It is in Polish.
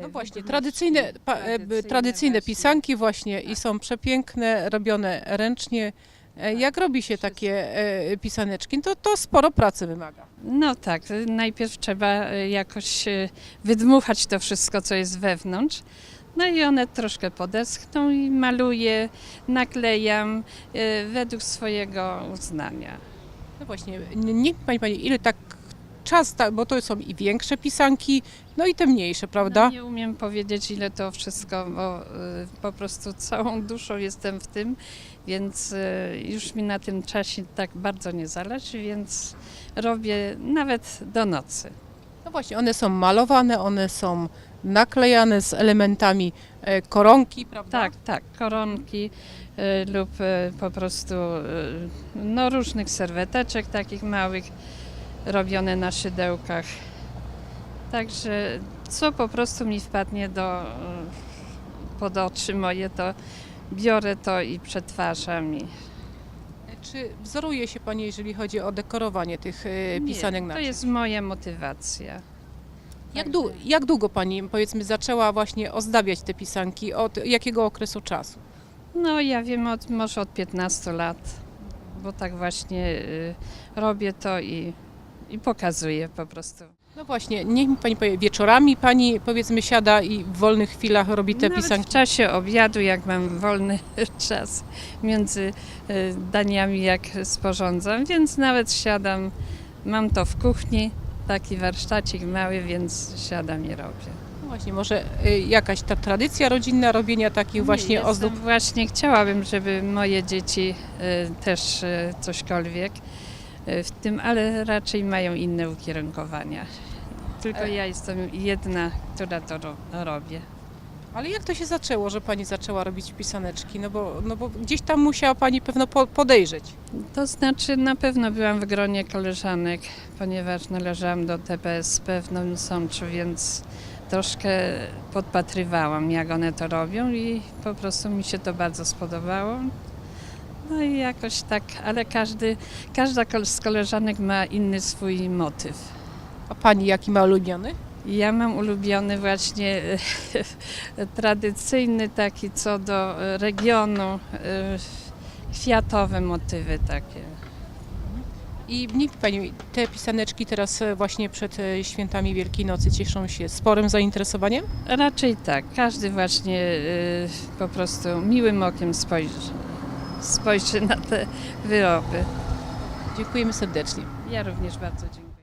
No e, właśnie, tradycyjne, pa, e, tradycyjne właśnie. pisanki właśnie i są przepiękne, robione ręcznie. E, Jak robi się takie e, pisaneczki, to, to sporo pracy wymaga. No tak, najpierw trzeba jakoś wydmuchać to wszystko, co jest wewnątrz. No i one troszkę podeschną i maluję, naklejam według swojego uznania. No właśnie, niech Pani Pani, ile tak czas, bo to są i większe pisanki, no i te mniejsze, prawda? No, nie umiem powiedzieć, ile to wszystko, bo y, po prostu całą duszą jestem w tym, więc y, już mi na tym czasie tak bardzo nie zależy, więc robię nawet do nocy. No właśnie, one są malowane, one są naklejane z elementami e, koronki, prawda? Tak, tak, koronki y, lub po prostu no, różnych serweteczek takich małych, robione na szydełkach. Także co po prostu mi wpadnie do, y, pod oczy moje, to biorę to i przetwarzam. I... Czy wzoruje się Pani, jeżeli chodzi o dekorowanie tych e, pisanek Nie, na to jest moja motywacja. Jak, dłu- jak długo Pani, powiedzmy, zaczęła właśnie ozdabiać te pisanki? Od jakiego okresu czasu? No ja wiem od, może od 15 lat, bo tak właśnie y, robię to i, i pokazuję po prostu. No właśnie, niech mi Pani powie, wieczorami Pani, powiedzmy, siada i w wolnych chwilach robi te Nawet pisanki? w czasie obiadu, jak mam wolny czas między y, daniami, jak sporządzam, więc nawet siadam, mam to w kuchni, taki warsztacik mały, więc siadam i robię. No właśnie, może y, jakaś ta tradycja rodzinna robienia takich właśnie Nie, ozdób? jestem Właśnie chciałabym, żeby moje dzieci y, też y, cośkolwiek w tym, ale raczej mają inne ukierunkowania. Tylko E- ja jestem jedna, która to ro- robię. Ale jak to się zaczęło, że Pani zaczęła robić pisaneczki? No bo, no bo gdzieś tam musiała Pani pewno po- podejrzeć. To znaczy na pewno byłam w gronie koleżanek, ponieważ należałam do TPSP w Nowym Sączu, więc troszkę podpatrywałam, jak one to robią i po prostu mi się to bardzo spodobało. No i jakoś tak, ale każdy, każda kol- z koleżanek ma inny swój motyw. A Pani jaki ma ulubiony? Ja mam ulubiony właśnie tradycyjny taki co do e, regionu, e, kwiatowe motywy takie. I niech Pani, te pisaneczki teraz e, właśnie przed e, świętami Wielkiej Nocy cieszą się sporym zainteresowaniem? Raczej tak. Każdy właśnie po prostu miłym okiem spojrzy, spojrzy na te wyroby. Dziękujemy serdecznie. Ja również bardzo dziękuję.